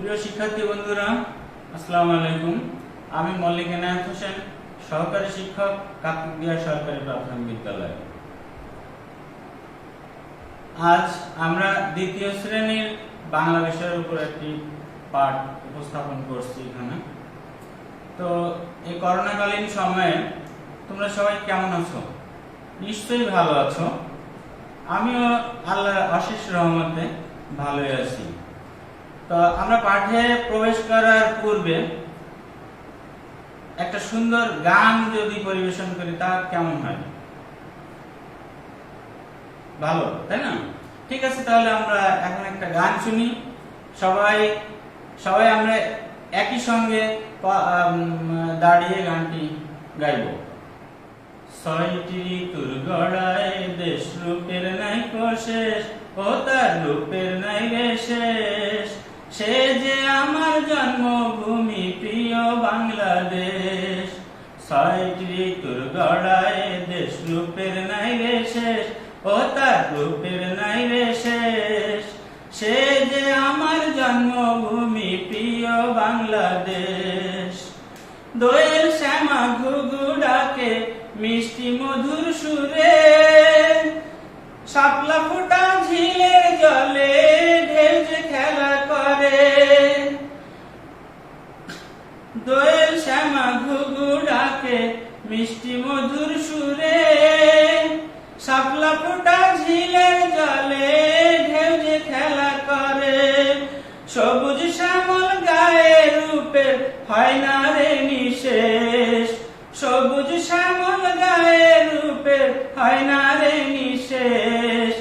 প্রিয় শিক্ষার্থী বন্ধুরা, আসসালামু আলাইকুম। আমি মল্লিক এনায়েত হোসেন, সহকারী শিক্ষক কাকদিয়া সরকারি প্রাথমিক বিদ্যালয়। আজ আমরা দ্বিতীয় শ্রেণির বাংলা বিষয়ের উপর একটি পাঠ উপস্থাপন করছি এখানে। তো এই করোনাকালীন সময়ে তোমরা সবাই কেমন আছো? নিশ্চয়ই ভালো আছো। আমিও আল্লাহর অশেষ রহমতে ভালোই আছি। আমরা পাঠে প্রবেশ করার পূর্বে একটা সুন্দর গান যদি পরিবেশন করি তা কেমন হয়? ভালো, তাই না? ঠিক আছে, তাহলে আমরা এখন একটা গান শুনি। সবাই সবাই আমরা একই সঙ্গে দাঁড়িয়ে গানটি গাইব। ছয়টি ঋতুর গড়ায় দেশ রূপের নাই শেষ ও তার রূপের নাই শেষ। সে যে আমার জন্মভূমি, প্রিয় বাংলাদেশ। ছয়টি ঋতুর গড়ায় দেশ রূপের নাই রে শেষ, ও তার রূপের নাই রে শেষ। সে যে আমার জন্মভূমি, প্রিয় বাংলাদেশ। দোয়েল শ্যামা ঘুঘু ডাকে, মিষ্টি মধুর সুরে। শাপলা ফুটা হয় না রে নিশেষ। সবুজ শ্যামল গায়ে রূপে হয় না রে নিশেষ।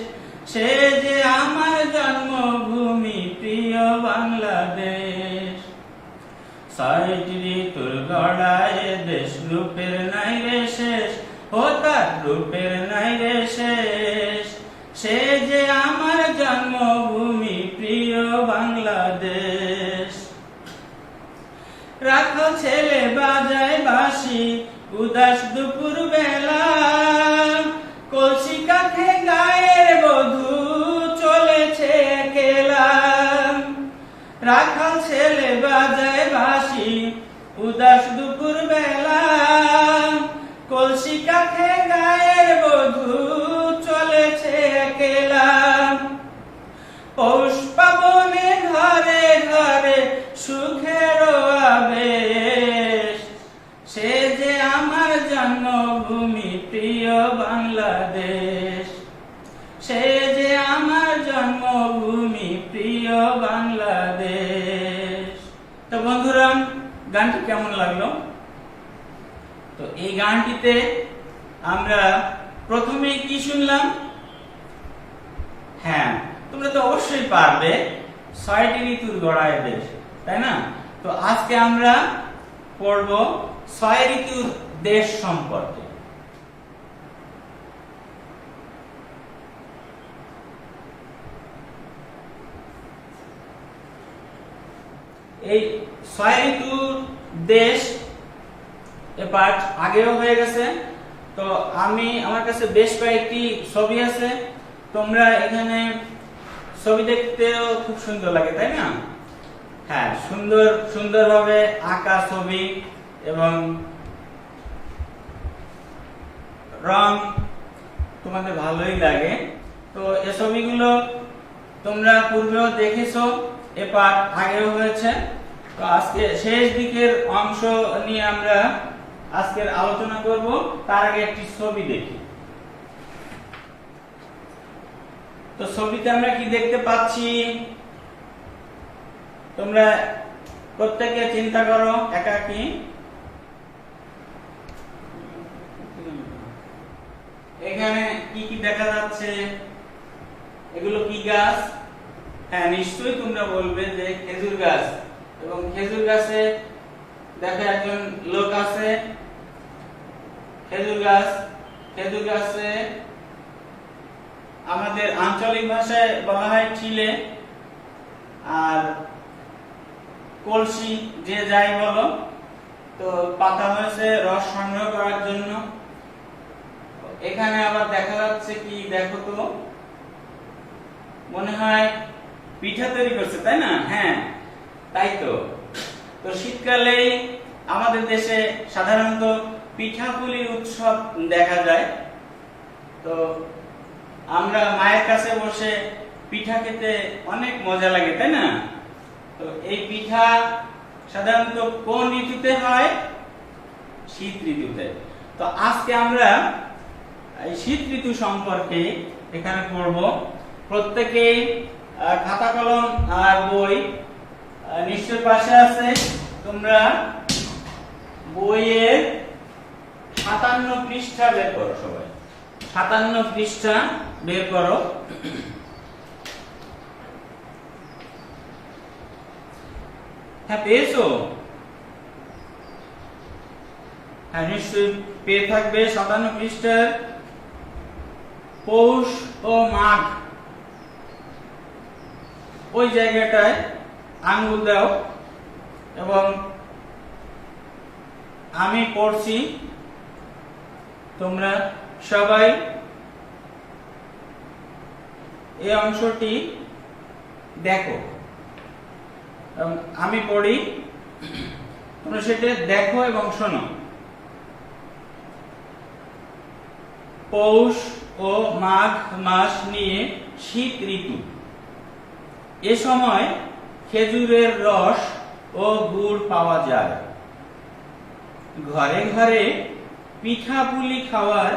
সে যে আমার জন্মভূমি, প্রিয় বাংলাদেশ। সাইট ঋতুর গড়ায় দেশ রূপের নাই রে শেষ ও তার রূপের নাই রে শেষ। সে যে আমার জন্মভূমি ছেলে বাজায় বাসি উদাস দুপুর বেলা। কলসি কাঠে গায়ের বধূ চলেছে একলা। রাখাল ছেলে বাজায় বাসি উদাস দুপুর বেলা। কলসি কাঠে গায়ের বধূ চলেছে একলা। পৌষ পাবনে ঘরে ঘরে সুখের আবেশ। সে যে আমার জন্মভূমি, প্রিয় বাংলাদেশ। সে যে আমার জন্মভূমি, প্রিয় বাংলাদেশ। তো বন্ধুরা, গানটি কেমন লাগল? তো এই গানটিতে আমরা প্রথমে কি শুনলাম? হ্যাঁ তোমরা তো অবশ্যই পারবে। ছয়টি ঋতুর গড়ায় দেশ তাই না? তো আজকে আমরা পড়ব ছয় ঋতুর দেশ সম্পর্কে। এই ছয় ঋতুর দেশ এ পাঠ আগেও হয়ে গেছে। তো আমি, আমার কাছে বেশ কয়েকটি ছবি আছে। তোমরা এখানে ছবি দেখতেও খুব সুন্দর লাগে, তাই না? হ্যাঁ সুন্দর, সুন্দরভাবে আঁকা ছবি এবং রং তোমাদের ভালোই লাগে। তো এ ছবিগুলো তোমরা পূর্বেও দেখেছ, এ পাঠ আগেও হয়েছে। তো আজকে শেষ দিকের অংশ নিয়ে আমরা আজকের আলোচনা করব। তার আগে একটি ছবি দেখি। তো ছবিতে আমরা কি দেখতে পাচ্ছি? তোমরা প্রত্যেকে চিন্তা করো একাকি এখানে কি কি দেখা যাচ্ছে? এগুলো কি গাছ? হ্যাঁ নিশ্চয়ই তোমরা বলবে যে খেজুর গাছ। এবং খেজুর গাছে দেখো একজন লোক আছে। খেজুর গাছ, খেজুর গাছে আমাদের আঞ্চলিক ভাষায় বলা হয় ঠিলে আর কলসি, যে যাই বলো, তো পাতা হয়েছে রস সংগ্রহ করার জন্য। এখানে আবার দেখা যাচ্ছে কি, দেখো তো, মনে হয় পিঠা তৈরি করছে, তাই না? হ্যাঁ তাই তো। তো শীতকালেই আমাদের দেশে সাধারণত পিঠাপুলির উৎসব দেখা যায়। তো আমরা মায়ের কাছে বসে পিঠা খেতে অনেক মজা লাগে, তাই না? তো এই পিঠা সাধারণত কোন ঋতুতে হয়? শীত ঋতুতে। তো আজকে আমরা এই শীত ঋতু সম্পর্কে এখানে পড়ব। প্রত্যেকেই খাতা কলম আর বই নিশ্চয় পাশে আছে। তোমরা বইয়ের সাতান্ন পৃষ্ঠা বের করো সবাই। সাতান্ন পৃষ্ঠা বের করো। হ্যাঁ পেয়েছ? হ্যাঁ নিশ্চয়ই পেয়ে থাকবে সাতান্ন পৃষ্ঠার পৌষ ও মাঘ। ওই জায়গাটায় আঙ্গুল দাও এবং আমি পড়ছি, তোমরা সবাই এই অংশটি দেখো। আমি পড়ি, তোমরা সেটা দেখো এবং শোনো। পৌষ ও মাঘ মাস নিয়ে শীত ঋতু। এ সময় খেজুরের রস ও গুড় পাওয়া যায়। ঘরে ঘরে পিঠাপুলি খাওয়ার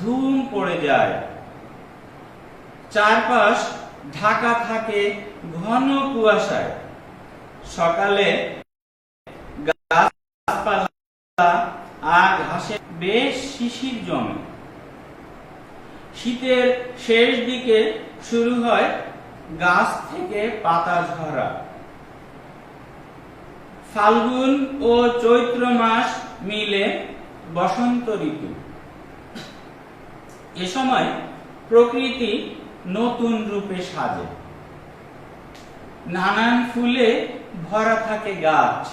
ধুম পড়ে যায়। চারপাশ ঢাকা থাকে ঘন কুয়াশায়। সকালে আর ঘাসে বেশ শিশির জমে। শীতের শেষ দিকে শুরু হয় গাছ থেকে পাতা ঝরা। ফাল্গুন ও চৈত্র মাস মিলে বসন্ত ঋতু। এ সময় প্রকৃতি নতুন রূপে সাজে। নানান ফুলে ভরা থাকে গাছ।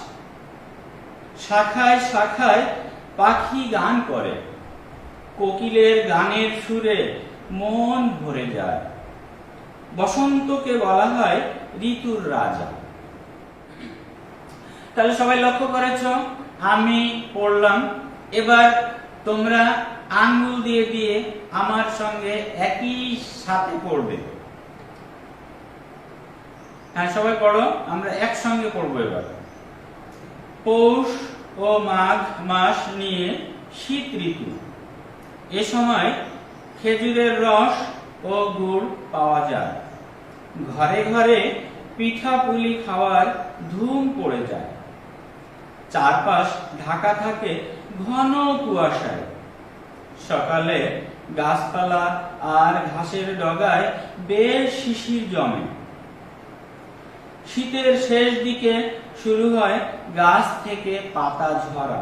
শাখায় শাখায় পাখি গান করে। কোকিলের গানের সুরে মন ভরে যায়। বসন্তকে বলা হয় ঋতুর রাজা। তাহলে সবাই লক্ষ্য করেছ, আমি পড়লাম। এবার তোমরা আঙ্গুল দিয়ে দিয়ে আমার সঙ্গে একই সাথে পড়বে। হ্যাঁ সবাই পড়ো, আমরা একসঙ্গে পড়ব এবার। পৌষ ও মাঘ মাস নিয়ে শীত ঋতু। এ সময় খেজুরের রস ও গুড় পাওয়া যায়। ঘরে ঘরে পিঠা পুলি খাওয়ার ধুম পড়ে যায়। চারপাশ ঢাকা থাকে ঘন কুয়াশায়। সকালে গাছপালা আর ঘাসের ডগায় বেশ শিশির জমে। শীতের শেষ দিকে শুরু হয় গাছ থেকে পাতা ঝরা।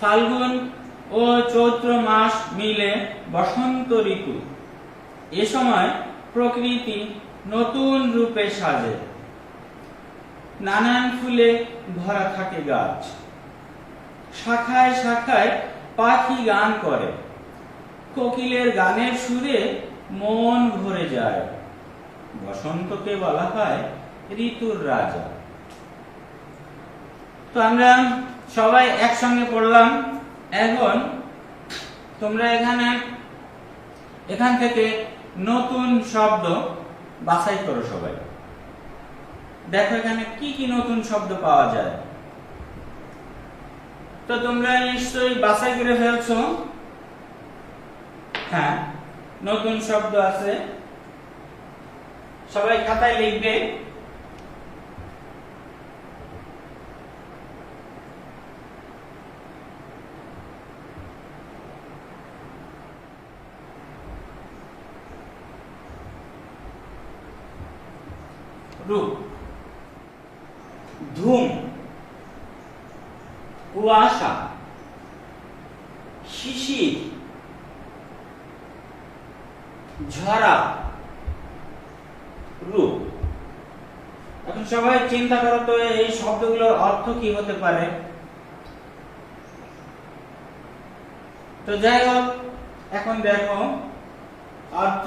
ফাল্গুন ও চৈত্র মাস মিলে বসন্ত ঋতু। এ সময় প্রকৃতি নতুন রূপে সাজে। নানান ফুলে ভরা থাকে গাছ। শাখায় শাখায় পাখি গান করে। কোকিলের গানের সুরে মন ভরে যায়। বসন্তকে বলা হয় ঋতুর রাজা। তো আমরা সবাই একসঙ্গে পড়লাম। এখন তোমরা এখানে, এখান থেকে নতুন শব্দ বাছাই করো সবাই। দেখো এখানে কি কি নতুন শব্দ পাওয়া যায়। তো তোমরা নিশ্চয়ই বাছাই করে ফেলছো। হ্যাঁ নতুন শব্দ আছে। সবাই খাতায় লিখবে। ধুম। কুয়াশা, শিশির, ঝরা রূপ। এখন সবাই চিন্তা করো তো, এই শব্দগুলোর অর্থ কি হতে পারে? তো যাই হোক, এখন দেখো অর্থ।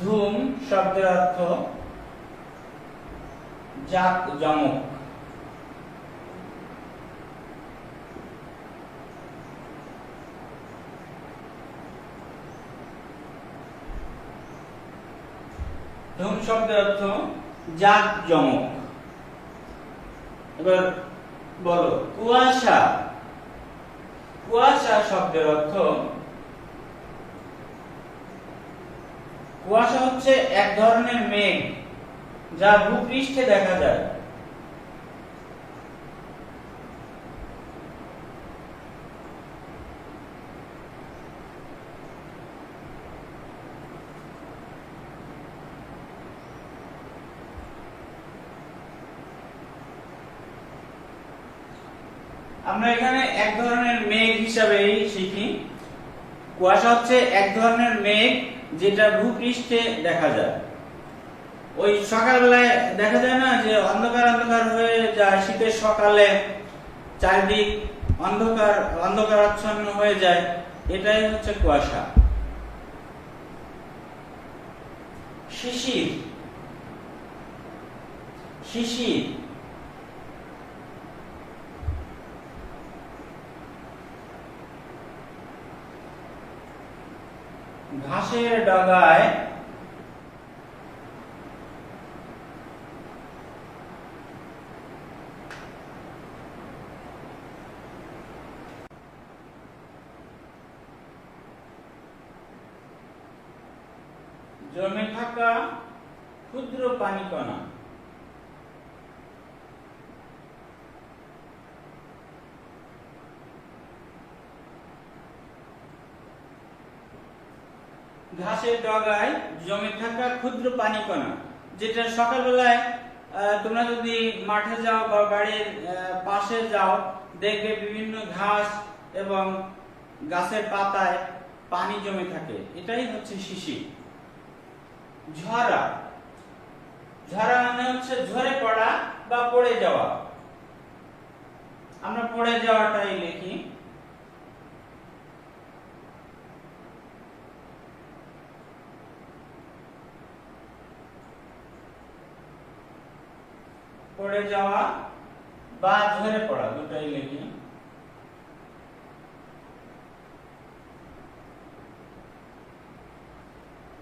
ধুম শব্দের অর্থ জাক, জমক। ধুম শব্দের অর্থ জাক জমক এবার বলো, কুয়াশা। কুয়াশা শব্দের অর্থ কুয়াশা হচ্ছে এক ধরনের মেঘ যা ভূপৃষ্ঠে দেখা যায় আমরা এখানে এক ধরনের মেঘ হিসাবেই শিখি কুয়াশা হচ্ছে এক ধরনের মেঘ যেটা ভূপৃষ্ঠে দেখা যায়। ওই সকালবেলায় দেখা যায় না যে অন্ধকার অন্ধকার হয়ে যায়, শীতের সকালে চারিদিক অন্ধকার, অন্ধকারাচ্ছন্ন হয়ে যায়, এটাই হচ্ছে কুয়াশা। শিশির শিশির। ঘাসের ডগায় জমে থাকা ক্ষুদ্র পানিকণা ঘাসের ডগায় জমে থাকা ক্ষুদ্র পানিকণা যেটা সকালবেলায় তোমরা যদি মাঠে যাও বা বাড়ির পাশে যাও, দেখবে বিভিন্ন ঘাস এবং গাছের পাতায় পানি জমে থাকে। এটাই হচ্ছে শিশি। ঝরা। ঝরা মানে হচ্ছে ঝরে পড়া বা পড়ে যাওয়া। আমরা পড়ে যাওয়াটাই লিখি। পড়ে যাওয়া বা ঝরে পড়া, দুটাই লিখি।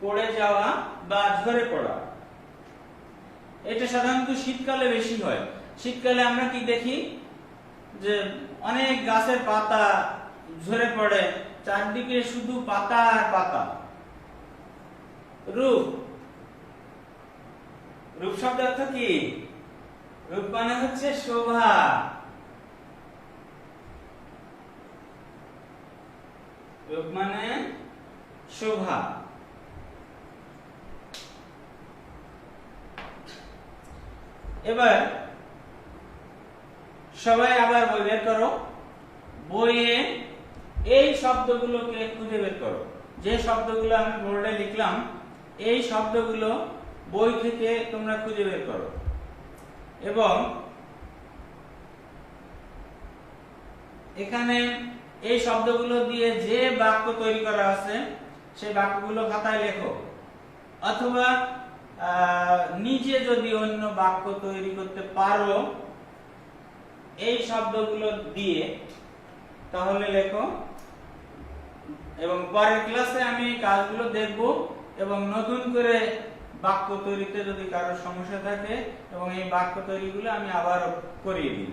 পড়ে যাওয়া বা ঝরে পড়া। এটা সাধারণত শীতকালে বেশি হয়। শীতকালে আমরা কি দেখি? যে অনেক গাছের পাতা ঝরে পড়ে, চারদিকে শুধু পাতা আর পাতা। রূপ। রূপ শব্দ অর্থ কি? রূপ মানে হচ্ছে শোভা। রূপ মানে শোভা। এবার সবাই আবার বই বের করো। বইয়ে এই শব্দগুলোকে খুঁজে বের করো। যে শব্দগুলো আমি বোর্ডে লিখলাম, এই শব্দগুলো বই থেকে তোমরা খুঁজে বের করো। এবং এখানে এই শব্দগুলো দিয়ে যে বাক্য তৈরি করা আছে, সেই বাক্যগুলো খাতায় লেখো। অথবা নিজে যদি অন্য বাক্য তৈরি করতে পারো, এই শব্দগুলো দিয়ে, তাহলে লেখো, এবং পরের ক্লাসে আমি কাজগুলো দেখব এবং নতুন করে বাক্য তৈরিতে যদি কারও সমস্যা থাকে এবং এই বাক্য তৈরিগুলো আমি আবার করিয়ে দিব।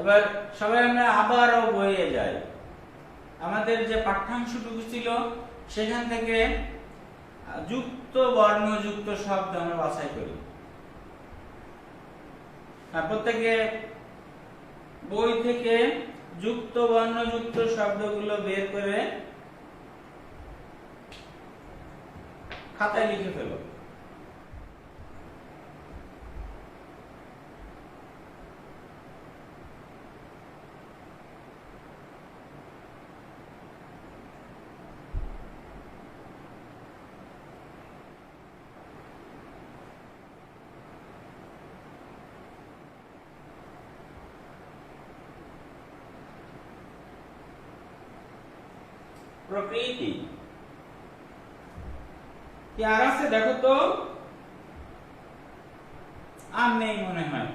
এবার সবাই আমরা আবারও বইয়ে যাই। আমাদের যে পাঠ্যাংশটুকু ছিল, সেখান থেকে যুক্ত, বর্ণযুক্ত শব্দ আমরা বাছাই করি। প্রত্যেকে বই থেকে যুক্ত, বর্ণযুক্ত শব্দগুলো বের করে খাতায় লিখে ফেলো। প্রকৃতি। কি আর আছে? দেখো তো। আর নেই মনে হয়।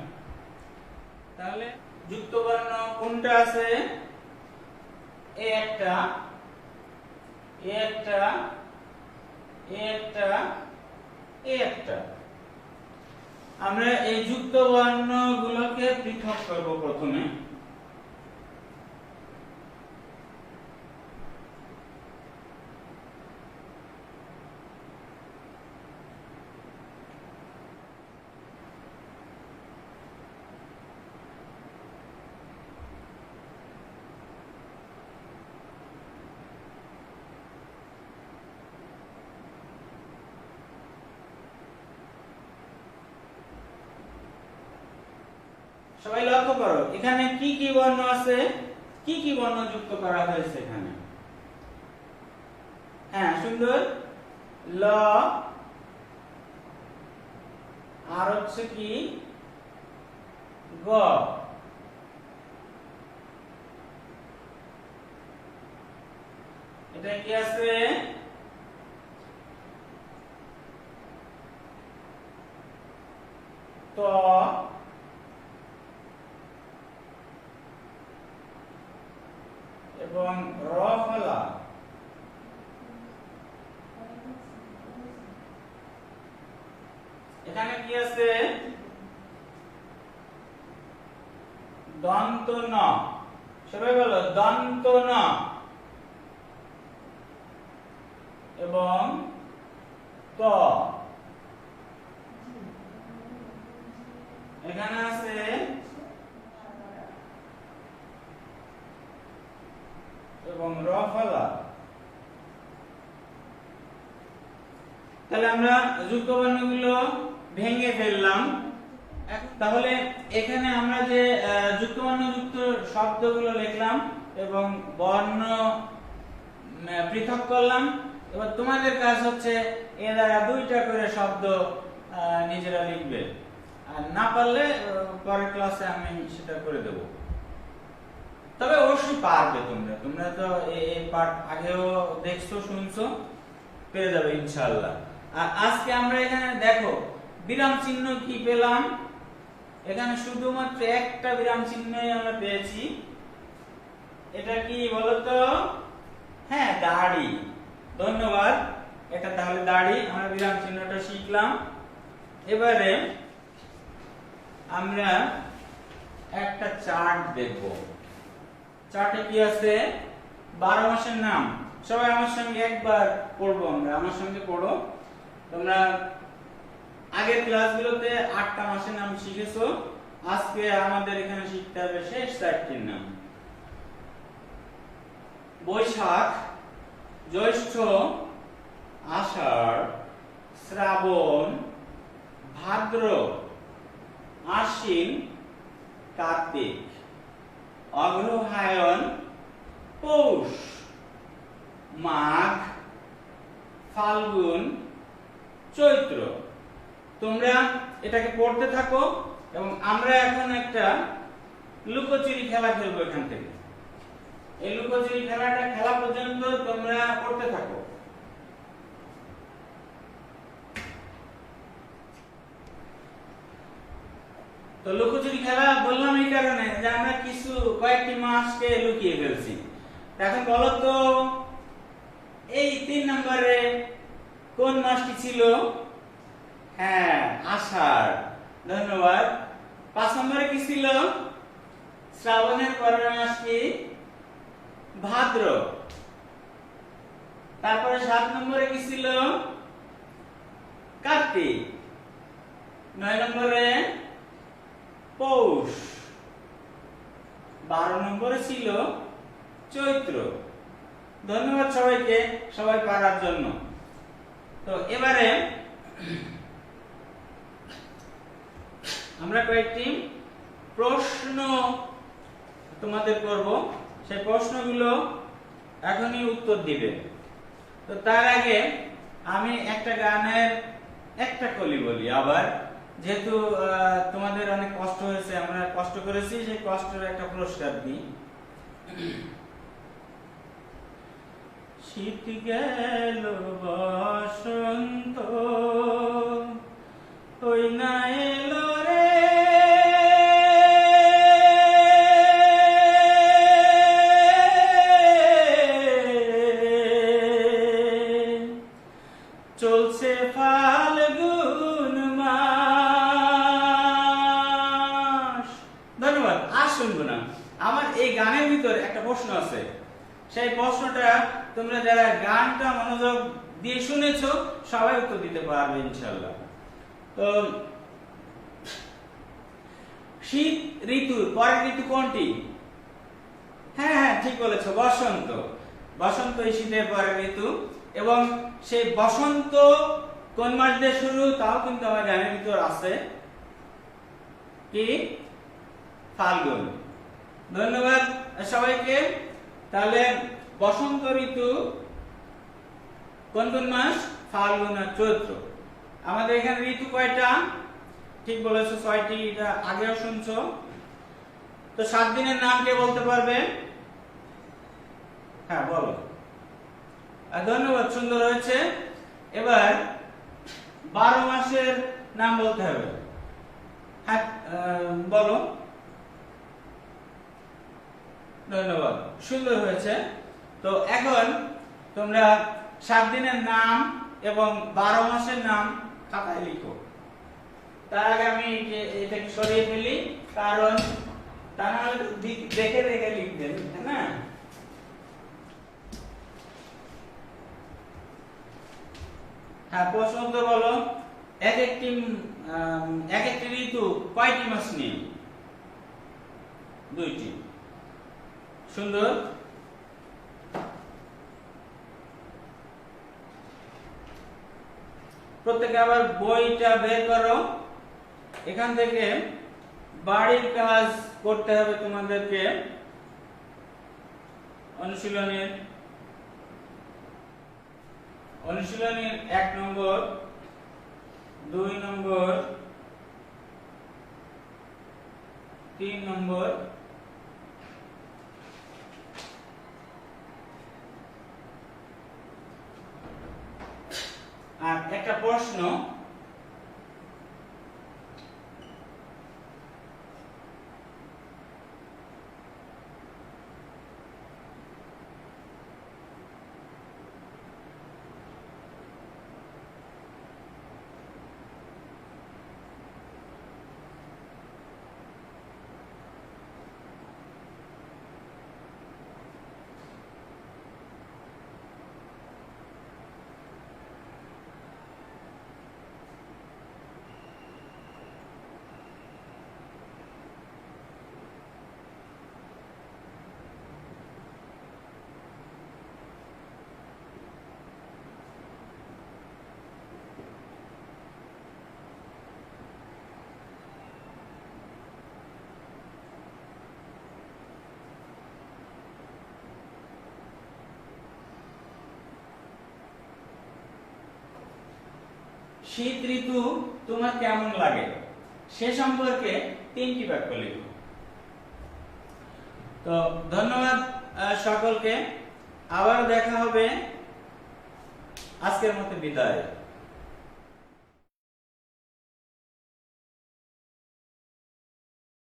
তাহলে যুক্ত বর্ণ কোনটা আছে? এ একটা। এ একটা। এ একটা। এ একটা। আমরা এই যুক্ত বর্ণ গুলোকে পৃথক করব প্রথমে। সবাই লক্ষ্য করো, এখানে কি কি বর্ণ আছে? কি কি বর্ণ যুক্ত করা হয়েছে এখানে? হ্যাঁ সুন্দর। ল, আর হচ্ছে কি? গ। এটা কি আছে? ত। এবং র ফলা এখানে কি আছে? দন্ত ন সবাই বলো দন্ত ন এবং ত। এখানে আছে এবং র ফলা। তাহলে আমরা যুক্ত বর্ণগুলো ভেঙে ফেললাম। তাহলে এখানে আমরা যে যুক্ত বর্ণ যুক্ত শব্দগুলো লিখলাম এবং বর্ণ পৃথক করলাম, এবার তোমাদের কাজ হচ্ছে এ দ্বারা দুইটা করে শব্দ নিজেরা লিখবে। আর না পারলে পরের ক্লাসে আমি সেটা করে দেবো। তবে অবশ্যই পারবে তোমরা। তোমরা তো এই পাঠ আগেও দেখছ, শুনছো পেরে যাবে ইনশাআল্লাহ। আর আজকে আমরা এখানে দেখো, বিরাম চিহ্ন কি পেলাম? এখানে শুধুমাত্র একটা বিরাম চিহ্নই আমরা পেয়েছি। এটা কি বলতো? হ্যাঁ দাড়ি। ধন্যবাদ। এটা তাহলে দাড়ি, আমরা বিরাম চিহ্নটা শিখলাম। এবারে আমরা একটা চার্ট দেখব। চার্টে কি আছে? বারো মাসের নাম। সবাই আমার সঙ্গে একবার পড়ব আমরা। আমার সঙ্গে পড়ো। তোমরা আগের ক্লাসগুলোতে আটটা মাসের নাম শিখেছো। আজকে আমাদের এখানে শিখতে হবে শেষ চারটির নাম। বৈশাখ, জ্যৈষ্ঠ, আষাঢ়, শ্রাবণ, ভাদ্র, আশ্বিন, কার্তিক। অগ্রহায়ণ পৌষ, মাঘ, ফাল্গুন, চৈত্র। তোমরা এটাকে পড়তে থাকো এবং আমরা এখন একটা লুকোচুরি খেলা খেলব এখান থেকে। এই লুকোচুরি খেলাটা খেলা পর্যন্ত তোমরা করতে থাকো। তো লুকোচুরি খেলা বললাম এই কারণে যে আমরা কিছু কয়েকটি মাসকে লুকিয়ে ফেলছি। এখন বলো তো, এই তিন নম্বরে কোন মাসটি ছিল? হ্যাঁ আষাঢ়। ধন্যবাদ। পাঁচ নম্বরে কি ছিল? শ্রাবণের পরের মাস কি ভাদ্র। তারপরে সাত নম্বরে কি ছিল? কার্তিক। নয় নম্বরে পৌষ। বারো নম্বরে ছিল চৈত্র। ধন্যবাদ সবাইকে, সবাই পারার জন্য। তো এবারে আমরা কয়েকটি প্রশ্ন তোমাদের করব। সেই প্রশ্নগুলো এখনই উত্তর দিবে। তো তার আগে আমি একটা গানের একটা কলি বলি আবার। যেহেতু তোমাদের অনেক কষ্ট হয়েছে, আমরা কষ্ট করেছি, সেই কষ্টের একটা পুরস্কার দিই। শীত গেল, বসন্ত ওই না এলো শুনেছো সবাই উত্তর দিতে পারবে ইনশাল্লাহ তো, শীত পরের ঋতু কোনটি? হ্যাঁ হ্যাঁ ঠিক বলেছ, বসন্ত। বসন্ত শীতের পরের ঋতু, এবং সেই বসন্ত কোন মাস দিয়ে শুরু, তাও কিন্তু আমার গানের ভিতর আছে। কি? ফাল্গুন। ধন্যবাদ সবাইকে। তাহলে বসন্ত ঋতু কোন কোন মাস? ফাল্গুন আর চৈত্র। আমাদের এখানে ঋতু কয়টা? ঠিক বলেছ, ছয়টি, এটা আগেও শুনছো। তো সাত দিনের নাম কে বলতে পারবে? হ্যাঁ বলো। ধন্যবাদ, সুন্দর হয়েছে। এবার বারো মাসের নাম বলতে হবে। হ্যাঁ বলো। ধন্যবাদ, সুন্দর হয়েছে। তো এখন তোমরা সাত দিনের নাম এবং বারো মাসের নাম খাতায় লিখো। তার আগে আমি এটাকে সরিয়ে ফেলি, কারণ তা না দেখে দেখে লিখবেন না? হ্যাঁ প্রশ্ন বলো। এক একটি এক একটি ঋতু কয়টি মাস নিয়ে? দুইটি। সুন্দর? প্রত্যেকে আবার বইটা বের করো। এখান থেকে বাড়ির কাজ করতে হবে তোমাদেরকে। অনুশীলনের অনুশীলনের এক নম্বর, দুই নম্বর, তিন নম্বর আর একটা শীত ঋতু তোমার কেমন লাগে? সে সম্পর্কে তিনটি বাক্য লিখো। তো ধন্যবাদ সকলকে। আবার দেখা হবে আজকের মতো বিদায়।